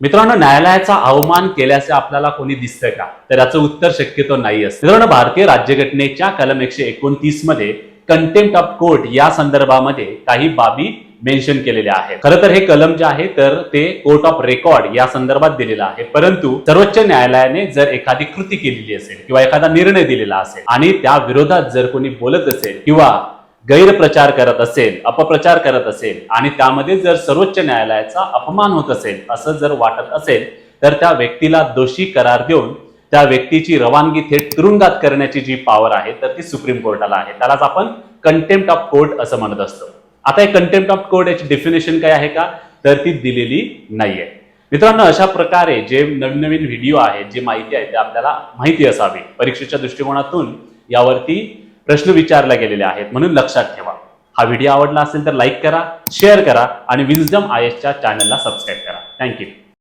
मित्रांनो न्यायालयाचा अवमान केल्याचे आपल्याला कोणी दिसतंय का? तर याचं उत्तर शक्यतो नाही असतं. मित्रांनो भारतीय राज्यघटनेच्या कलम एकशे एकोणतीसमध्ये कंटेम्प्ट ऑफ कोर्ट या संदर्भामध्ये काही बाबी मेन्शन केलेल्या आहेत. खरं तर हे कलम जे आहे तर ते कोर्ट ऑफ रेकॉर्ड या संदर्भात दिलेलं आहे. परंतु सर्वोच्च न्यायालयाने जर एखादी कृती केलेली असेल किंवा एखादा निर्णय दिलेला असेल आणि त्या विरोधात जर कोणी बोलत असेल किंवा गैरप्रचार करत असेल अपप्रचार करत असेल आणि त्यामध्ये जर सर्वोच्च न्यायालयाचा अपमान होत असेल असं जर वाटत असेल तर त्या व्यक्तीला दोषी करार देऊन त्या व्यक्तीची रवानगी थेट तुरुंगात करण्याची जी पॉवर आहे तर ती सुप्रीम कोर्टाला आहे. त्यालाच आपण कंटेम्प्ट ऑफ कोर्ट असं म्हणत असतो. आता हे कंटेम्प्ट ऑफ कोर्ट याची डेफिनेशन काय आहे का? तर ती दिलेली नाहीये. मित्रांनो अशा प्रकारे जे नवीन नवीन व्हिडिओ आहेत जी माहिती आहे ते आपल्याला माहिती असावी. परीक्षेच्या दृष्टिकोनातून यावरती प्रश्न विचारले गेलेले आहेत म्हणून लक्षात ठेवा. हा व्हिडिओ आवडला असेल तर लाईक करा शेअर करा आणि विजडम आय एसच्या चॅनलला सबस्क्राईब करा. थँक्यू